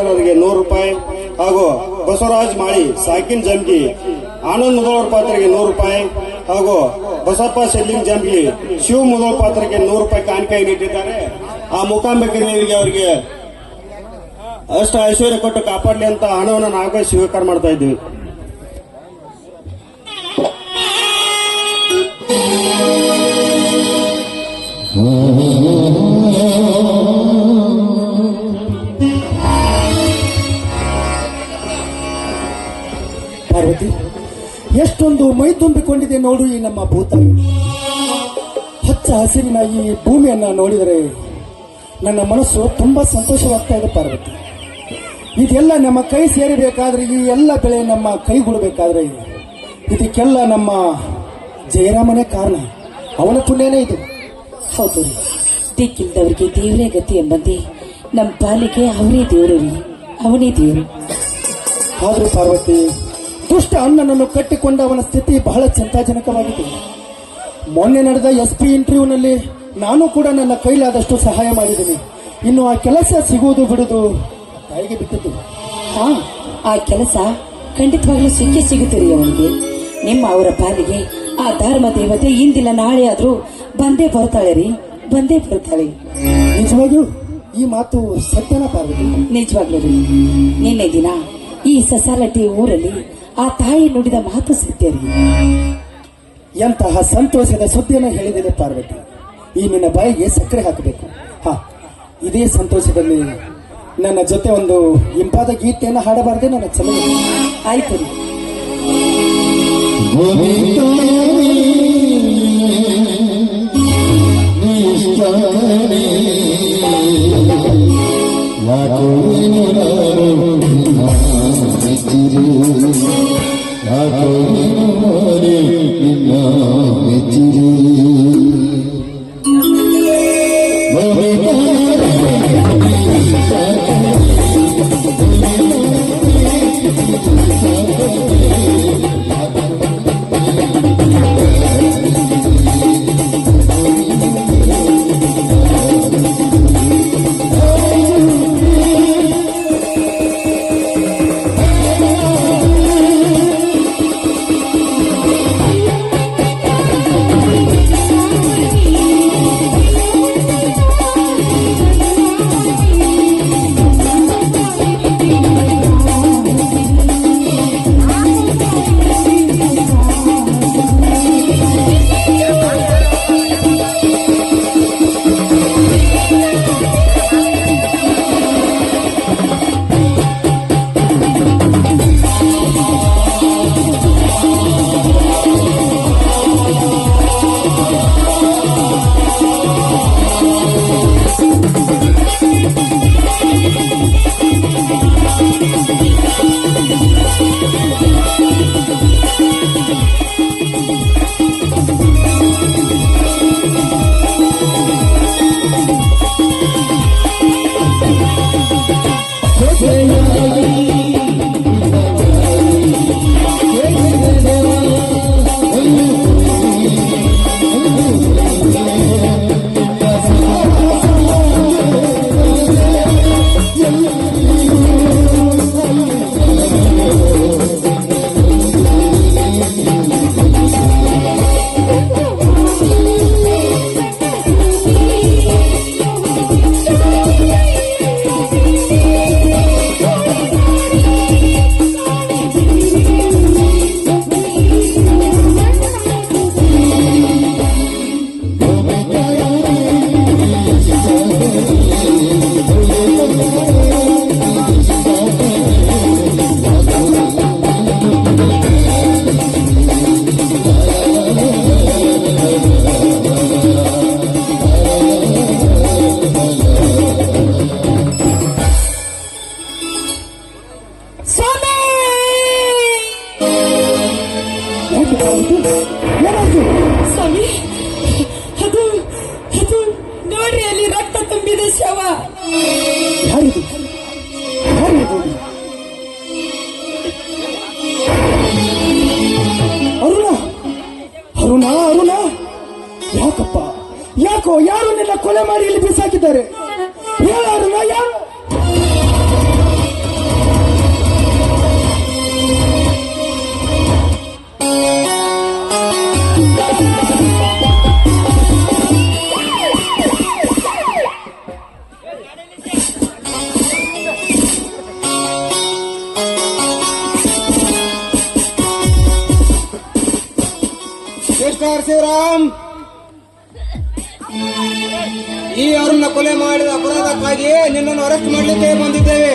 ಪಾತ್ರರಿಗೆ ನೂರು ರೂಪಾಯಿ ಹಾಗೂ ಬಸವರಾಜ್ ಮಾಳಿ, ಸಾಕಿನ್ ಜಂಗಿ ಆನಂದ್ ಮುದೋಳ್ ಪಾತ್ರರಿಗೆ ನೂರು ರೂಪಾಯಿ ಹಾಗೂ ಬಸಪ್ಪ ಶೆಲ್ಲಿಂಗ್ ಜಂಗಿ ಶಿವ ಮುದೋಳ ಪಾತ್ರಕ್ಕೆ ನೂರು ರೂಪಾಯಿ ಕಾಣಿಕೆ ನೀಡಿದ್ದಾರೆ. ಆ ಮುಖಾಂಬಿಕರಿಗೆ ಅವರಿಗೆ ಅಷ್ಟು ಐಶ್ವರ್ಯ ಕೊಟ್ಟು ಕಾಪಾಡಲಿ ಅಂತ ಹಣವನ್ನು ನಾವೇ ಸ್ವೀಕಾರ ಮಾಡ್ತಾ ಇದ್ದೀವಿ. ಪಾರ್ವತಿ ತುಂಬಿಕೊಂಡಿದೆ ನೋಡು ಈ ನಮ್ಮ ಭೂತ. ಹಚ್ಚ ಹಸಿರಿನ ಈ ಭೂಮಿಯನ್ನು ನೋಡಿದರೆ ನನ್ನ ಮನಸ್ಸು ತುಂಬಾ ಸಂತೋಷವಾಗ್ತಾ ಇದೆ ಪಾರ್ವತಿ. ಇದೆಲ್ಲ ನಮ್ಮ ಕೈ ಸೇರಿಬೇಕಾದ್ರೆ ಈ ಎಲ್ಲ ಬೆಳೆ ನಮ್ಮ ಕೈಗೂಡಬೇಕಾದ್ರೆ ಇದಕ್ಕೆಲ್ಲ ನಮ್ಮ ಜಯರಾಮನೇ ಕಾರಣ. ಅವನ ಪುಣ್ಯನೇ ಇದು. ಹೌದು ರೀ. ದಿಕ್ಕಿಲ್ದವರಿಗೆ ದೇವರೇ ಗತಿ ಎಂಬಂತೆ ನಮ್ಮ ಪಾಲಿಗೆ ಅವನೇ ದೇವರು ರೀ. ಅವನೇ ದೇವರು. ಆದರೂ ಪಾರ್ವತಿ. ದುಷ್ಟ ಅಣ್ಣನನ್ನು ಕಟ್ಟಿಕೊಂಡ ಅವನ ಸ್ಥಿತಿ ಬಹಳ ಚಿಂತಾಜನಕವಾಗಿದೆ. ಮೊನ್ನೆ ನಡೆದ ಎಸ್ ಪಿ ಇಂಟರ್ವ್ಯೂನಲ್ಲಿ ನಾನು ಕೂಡ ನನ್ನ ಕೈಲಾದಷ್ಟು ಸಹಾಯ ಮಾಡಿದ್ದೀನಿ. ಇನ್ನು ಆ ಕೆಲಸ ಸಿಗುವುದು ಬಿಡುದು ತಾಯಿಗೆ ಬಿಟ್ಟಿದ್ದು. ಹಾ ಆ ಕೆಲಸ ಖಂಡಿತವಾಗ್ಲೂ ಸಿಕ್ಕಿ ಸಿಗುತ್ತೆ ರೀ ಅವನಿಗೆ. ನಿಮ್ಮ ಅವರ ಪಾಲಿಗೆ ಆ ಧರ್ಮ ದೇವತೆ ಇಂದಿಲ್ಲ ನಾಳೆ ಆದ್ರೂ ಬಂದೇ ಬರ್ತಾಳೆ ರೀ ಬಂದೇ ಬರ್ತಾಳೆ ನಿಜವಾಗಿಯೂ ಈ ಮಾತು ಸತ್ಯನ ಪಾರ್ವತಿ ನಿಜವಾಗ್ಲೂ ರೀ. ನಿನ್ನೆ ದಿನ ಈ ಸಸಾಲಟ್ಟಿ ಊರಲ್ಲಿ ಆ ತಾಯಿ ನುಡಿದ ಮಾತು ಸತ್ಯರಿ. ಎಂತಹ ಸಂತೋಷದ ಸುದ್ದಿಯನ್ನು ಹೇಳಿದರೆ ಪಾರ್ವತಿ. ಈ ನಿನ್ನ ಬಾಯಿಗೆ ಸಕ್ಕರೆ ಹಾಕಬೇಕು. ಹಾ, ಇದೇ ಸಂತೋಷದಲ್ಲಿ ನನ್ನ ಜೊತೆ ಒಂದು ಇಂಪಾದ ಗೀತೆಯನ್ನು ಹಾಡಬಾರದೆ ನನ್ನ ಚಲೋ ಆಯ್ತು. ರೀ ಸ್ವಾಮಿ ಈ ಯಾರನ್ನ ಕೊಲೆ ಮಾಡಿದ ಅಪರಾಧಕ್ಕಾಗಿ ನಿನ್ನನ್ನು ಅರೆಸ್ಟ್ ಮಾಡಲಿಕ್ಕೆ ಬಂದಿದ್ದೇವೆ.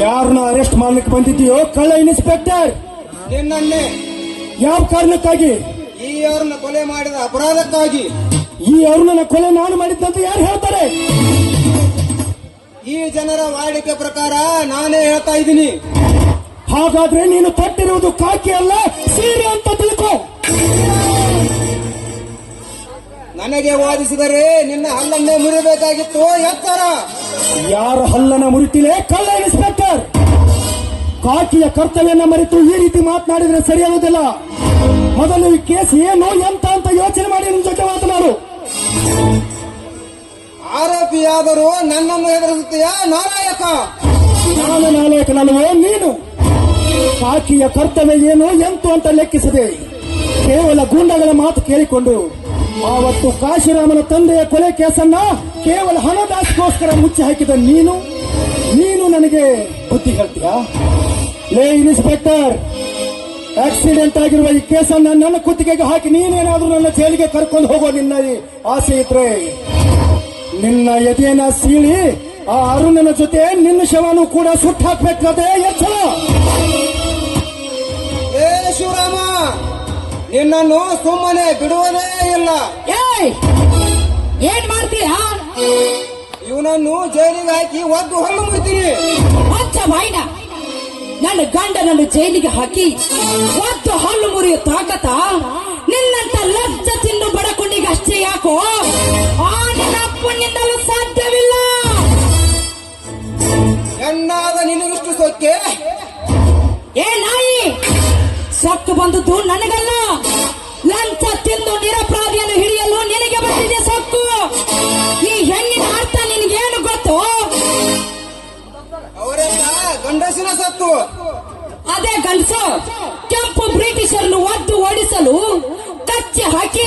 ಯಾರನ್ನ ಅರೆಸ್ಟ್ ಮಾಡ್ಲಿಕ್ಕೆ ಬಂದಿದ್ದೀಯೋ? ಕಳ್ಳ ಇನ್ಸ್ಪೆಕ್ಟರ್! ನಿನ್ನನ್ನೇ. ಯಾವ ಕಾರಣಕ್ಕಾಗಿ? ಈ ಯಾರನ್ನ ಕೊಲೆ ಮಾಡಿದ ಅಪರಾಧಕ್ಕಾಗಿ. ಈ ಅವ್ರನ್ನ ಕೊಲೆ ನಾನು ಮಾಡಿದ್ದಂತ ಯಾರು ಹೇಳ್ತಾರೆ? ಈ ಜನರ ವಾಡಿಕೆ ಪ್ರಕಾರ ನಾನೇ ಹೇಳ್ತಾ ಇದ್ದೀನಿ. ಹಾಗಾದ್ರೆ ನೀನು ತಟ್ಟಿರುವುದು ಕಾಕಿ ಅಲ್ಲ? ಸೀರೆ ಅಂತ ತಿಳ್ಕೊ. ನನಗೆ ವಾದಿಸಿದರೆ ನಿನ್ನ ಹಲ್ಲನ್ನೇ ಮುರಿಬೇಕಾಗಿತ್ತು ಎತ್ತರ? ಯಾರು ಹಲ್ಲನ ಮುರಿತಿಲೆ ಕಳ್ಳ ಇನ್ಸ್ಪೆಕ್ಟರ್? ಕಾಕಿಯ ಕರ್ತವ್ಯನ ಮರೆತು ಈ ರೀತಿ ಮಾತನಾಡಿದ್ರೆ ಸರಿಯಾಗುವುದಿಲ್ಲ ಮೊದಲು ಈ ಕೇಸ್ ಏನು ಎಂತ ಅಂತ ಯೋಚನೆ ಮಾಡಿ ನಿಮ್ ಜೊತೆ ಮಾತನಾಡು. ಆರೋಪಿಯಾದರೂ ನನ್ನನ್ನು ಎದುರಿಸುತ್ತೀಯ ನಾಲಾಯಕ ನಾನು ನಾಯಕನಲ್ವೋ ನೀನು? ಕಾಕಿಯ ಕರ್ತವ್ಯ ಏನು ಎಂತು ಅಂತ ಲೆಕ್ಕಿಸದೆ ಕೇವಲ ಗೂಂಡಗಳ ಮಾತು ಕೇಳಿಕೊಂಡು ಆವತ್ತು ಕಾಶಿರಾಮನ ತಂದೆಯ ಕೊಲೆ ಕೇಸನ್ನ ಕೇವಲ ಹಣದಾಸಿಗೋಸ್ಕರ ಮುಚ್ಚಿ ಹಾಕಿದ ನೀನು? ನೀನು ನನಗೆ ಬುದ್ಧಿ ಹೇಳ್ತೀಯಾ? ಲೇ, ಇನ್ಸ್ಪೆಕ್ಟರ್, ಆಕ್ಸಿಡೆಂಟ್ ಆಗಿರುವ ಈ ಕೇಸನ್ನ ನನ್ನ ಕುತ್ತಿಗೆಗೆ ಹಾಕಿ ನೀನೇನಾದ್ರೂ ನನ್ನ ಜೈಲಿಗೆ ಕರ್ಕೊಂಡು ಹೋಗೋ ನಿನ್ನ ಆಸೆ ಇದ್ರೆ ನಿನ್ನ ಎದೆಯನ್ನ ಸೀಳಿ ಆ ಅರುಣನ ಜೊತೆ ನಿನ್ನ ಶವನು ಕೂಡ ಸುಟ್ಟು ಹಾಕ್ಬೇಕು ಎಚ್ಚರ ಶಿವರಾಮ ನಿನ್ನನ್ನು ಸುಮ್ಮನೆ ಬಿಡುವುದೇ ಇಲ್ಲ. ಏಯ್! ಏನ್ ಮಾಡ್ತೀಯ? ಇವನನ್ನು ಜೈಲಿಗೆ ಹಾಕಿ ಒದ್ದು ಹಲ್ಲು ಮುರಿತೀನಿ ಹೊಚ್ಚ ಬಾಯ್ನ ನನ್ನ ಗಂಡನನ್ನು ಜೈಲಿಗೆ ಹಾಕಿ ಒದ್ದು ಹಲ್ಲು ಮುರಿಯೋ ತಾಕತ ನಿನ್ನಂತ ಲಜ್ಜ ತಿನ್ನು ಬಡಕೊಂಡಿಗೆ ಅಷ್ಟೇ ಯಾಕೋ? ಆ ನನ್ನ ಅಪ್ಪನಿಂದಲೂ ಸಾಧ್ಯವಿಲ್ಲ. ಹೆಣ್ಣಾದ ನಿನಗಿಷ್ಟು ಸೊಕ್ಕೆ? ಏ ನಾಯಿ! ಸೊಕ್ಕು ಬಂದದ್ದು ನನಗಲ್ಲ. ಲಂಚ ತಿಂದು ನಿರಪರಾಧಿಯನ್ನು ಹಿಡಿಯಲು ನಿನಗೆ ಬಂದಿದೆ ಸೊಕ್ಕು ಈ ಹೆಣ್ಣಿನ ಅರ್ಥ ನಿನಗೇನು ಗೊತ್ತು? ಗಂಡಸಿನ ಸತ್ತು. ಅದೇ ಗಂಡಸ ಕೆಂಪು ಬ್ರಿಟಿಷರನ್ನು ಒದ್ದು ಓಡಿಸಲು ಕಚ್ಚಿ ಹಾಕಿ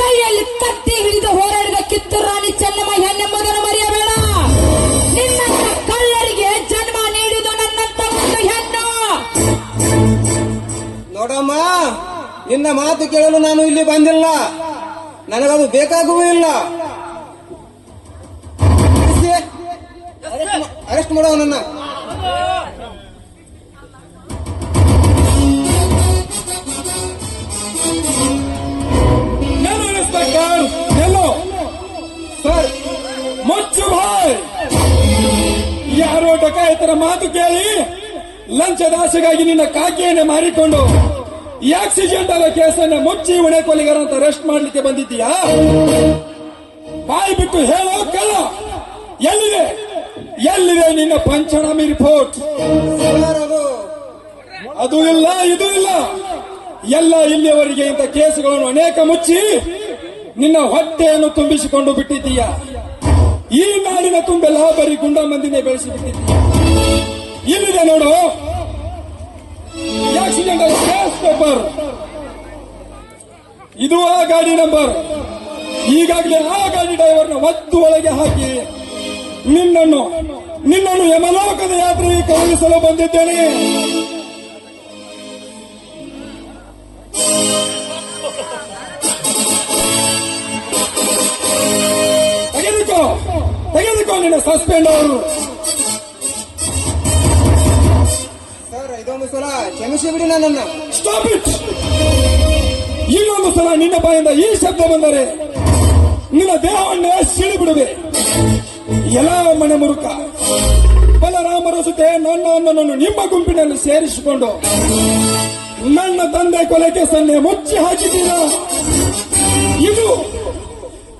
ಕೈಯಲ್ಲಿ ಕತ್ತಿ ಹಿಡಿದು ಹೋರಾಡಿದ ಕಿತ್ತೂರು ರಾಣಿ ಚೆನ್ನಮ್ಮ ಹೆಣ್ಣೆಂಬುದನ್ನು ಮರೆಯಬೇಡ ನಿನ್ನ ಮಾತು ಕೇಳಲು ನಾನು ಇಲ್ಲಿ ಬಂದಿಲ್ಲ. ನನಗದು ಬೇಕಾಗುವೂ ಇಲ್ಲ. ಅರೆಸ್ಟ್ ಮಾಡುವ ನನ್ನ. ಸರ್ ಮುಚ್ಚು ಯಾರೋ ಡಕಾಯತರ ಮಾತು ಕೇಳಿ ಲಂಚದಾಸೆಗಾಗಿ ನಿನ್ನ ಕಾಕಿಯನ್ನೇ ಮಾರಿಕೊಂಡು ಈ ಆಕ್ಸಿಡೆಂಟ್ ಆದ ಕೇಸನ್ನ ಮುಚ್ಚಿ ಹೊಣೆ ಕೊಲೆಗಾರ ಅಂತ ರೆಸ್ಟ್ ಮಾಡ್ಲಿಕ್ಕೆ ಬಂದಿದ್ದೀಯಾ? ಬಾಯಿ ಬಿಟ್ಟು ಹೇಳೋ ಕಲ್ಲ. ಎಲ್ಲಿದೆ? ಎಲ್ಲಿದೆ ನಿನ್ನ ಪಂಚನಾಮಿ ರಿಪೋರ್ಟ್ ಅದು ಇಲ್ಲ, ಇದು ಇಲ್ಲ. ಎಲ್ಲ ಇಲ್ಲಿಯವರೆಗೆ ಇಂಥ ಕೇಸುಗಳನ್ನು ಅನೇಕ ಮುಚ್ಚಿ ನಿನ್ನ ಹೊಟ್ಟೆಯನ್ನು ತುಂಬಿಸಿಕೊಂಡು ಬಿಟ್ಟಿದ್ದೀಯ? ಈ ನಾಡಿನ ತುಂಬೆಲ್ಲ ಬರೀ ಗುಂಡ ಮಂದಿನೇ ಬೆಳೆಸಿ ಬಿಟ್ಟಿದ್ದೀಯ ಇಲ್ಲಿದೆ ನೋಡು. ಆಕ್ಸಿಡೆಂಟ್ ಕೇಸ್ ಪೇಪರ್ ಇದು ಆ ಗಾಡಿ ನಂಬರ್ ಈಗಾಗಲೇ ಆ ಗಾಡಿ ಡ್ರೈವರ್ನ ಒತ್ತು ಒಳಗೆ ಹಾಕಿ ನಿನ್ನನ್ನು ನಿನ್ನನ್ನು ಯಮಲೋಕದ ಯಾತ್ರೆಗೆ ಕಳುಹಿಸಲು ಬಂದಿದ್ದೇನೆ. ತೆಗೆದುಕೋ ತೆಗೆದುಕೋ ನಿನ್ನ ಸಸ್ಪೆಂಡ್ ಅವರು. ಸಲ ಕ್ಷಮಿಸಿ ಬಿಡಿ ನನ್ನನ್ನ. ಸ್ಟಾಪ್ ಇಟ್ ಇನ್ನೊಂದು ಸಲ ನಿನ್ನ ಬಾಯಿಂದ ಈ ಶಬ್ದ ಬಂದರೆ ನಿನ್ನ ದೇಹವನ್ನೇ ಸಿಡಿಬಿಡುವೆ ಎಲ್ಲ ಮನೆ ಮುರುಕ. ಬಲರಾಮರ ಜೊತೆ ನನ್ನ ಅಣ್ಣನನ್ನು ನಿಮ್ಮ ಗುಂಪಿನಲ್ಲಿ ಸೇರಿಸಿಕೊಂಡು ನನ್ನ ತಂದೆ ಕೊಲೆಗೆ ಸನ್ನೆ ಮುಚ್ಚಿ ಹಾಕಿದ್ದೀರ? ಇದು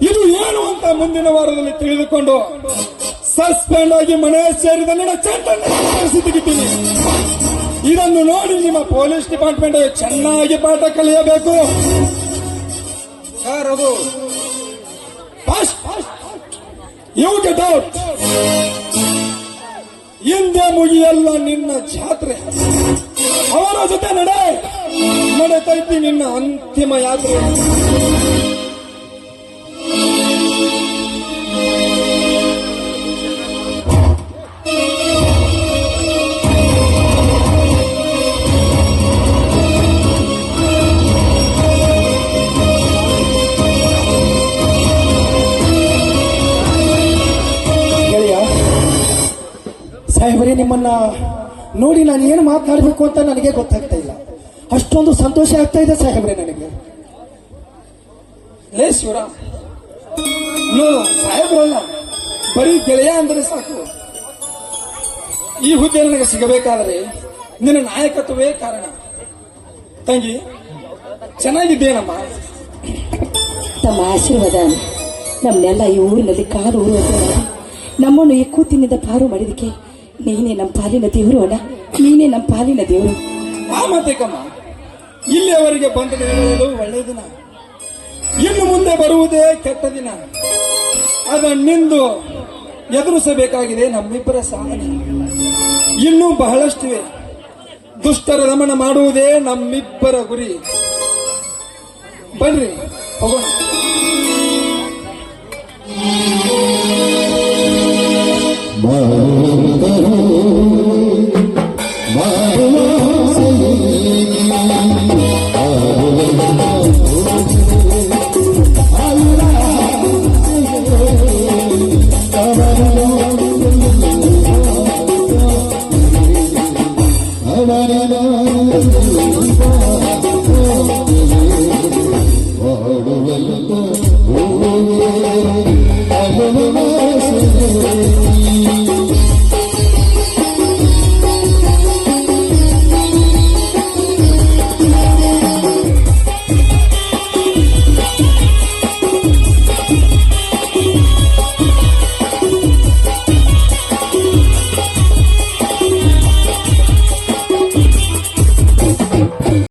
ಇದು ಏನು ಅಂತ ಮುಂದಿನ ವಾರದಲ್ಲಿ ತಿಳಿದುಕೊಂಡು ಸಸ್ಪೆಂಡ್ ಆಗಿ ಮನೆ ಸೇರಿದ ನನ್ನ ತೆಗಿತೀನಿ ಇದನ್ನು ನೋಡಿ ನಿಮ್ಮ ಪೊಲೀಸ್ ಡಿಪಾರ್ಟ್ಮೆಂಟ್ ಚೆನ್ನಾಗಿ ಪಾಠ ಕಲಿಯಬೇಕು. ಸರ್ ಅದು ಯು ಗೆಟ್ ಔಟ್ ಹಿಂದೆ ಮುಗಿಯಲ್ಲ ನಿನ್ನ ಜಾತ್ರೆ. ಅವರ ಜೊತೆ ನಡೆ. ನಡೆತೈತಿ ನಿನ್ನ ಅಂತಿಮ ಯಾತ್ರೆ. ಸಾಹೇಬರೇ ನಿಮ್ಮನ್ನ ನೋಡಿ ನಾನು ಏನು ಮಾತನಾಡಬೇಕು ಅಂತ ನನಗೆ ಗೊತ್ತಾಗ್ತಾ ಇಲ್ಲ. ಅಷ್ಟೊಂದು ಸಂತೋಷ ಆಗ್ತಾ ಇದೆ ಸಾಹೇಬ್ರೆ ನನಗೆ. ಲೇ ನೋಡು ಸಾಹೇಬ್ರಲ್ಲ ಬರೀ ಗೆಳೆಯ ಅಂದರೆ ಸಾಕು. ಈ ಹುದ್ದೆ ನನಗೆ ಸಿಗಬೇಕಾದರೆ ನಿನ್ನ ನಾಯಕತ್ವವೇ ಕಾರಣ. ತಂಗಿ ಚೆನ್ನಾಗಿದ್ದೇನಮ್ಮ ತಮ್ಮ ಆಶೀರ್ವಾದ ನಮ್ಮನ್ನೆಲ್ಲ ಈ ಊರಿನಲ್ಲಿ ಕಾರು ಊರು ನಮ್ಮನ್ನು ಈ ಕೂತಿನಿಂದ ಪಾರು ಮಾಡಿದಕ್ಕೆ ನೀನೇ ನಮ್ಮ ಪಾಲಿನ ದೇವರು ಅಣ್ಣ. ನೀನೇ ನಮ್ಮ ಪಾಲಿನ ದೇವರು. ಆ ಮತ್ತೆ ಕಮ್ಮ. ಇಲ್ಲಿಯವರೆಗೆ ಬಂದ ಹೇಳುವುದು ಒಳ್ಳೆಯ ದಿನ. ಇನ್ನು ಮುಂದೆ ಬರುವುದೇ ಕೆಟ್ಟ ದಿನ. ಅದನ್ನಿಂದು ಎದುರಿಸಬೇಕಾಗಿದೆ ನಮ್ಮಿಬ್ಬರ ಸಾಧನೆ. ಇನ್ನೂ ಬಹಳಷ್ಟಿವೆ. ದುಷ್ಟರ ರಮಣ ಮಾಡುವುದೇ ನಮ್ಮಿಬ್ಬರ ಗುರಿ. ಬನ್ರಿ, ಹೋಗೋಣ. Thank you.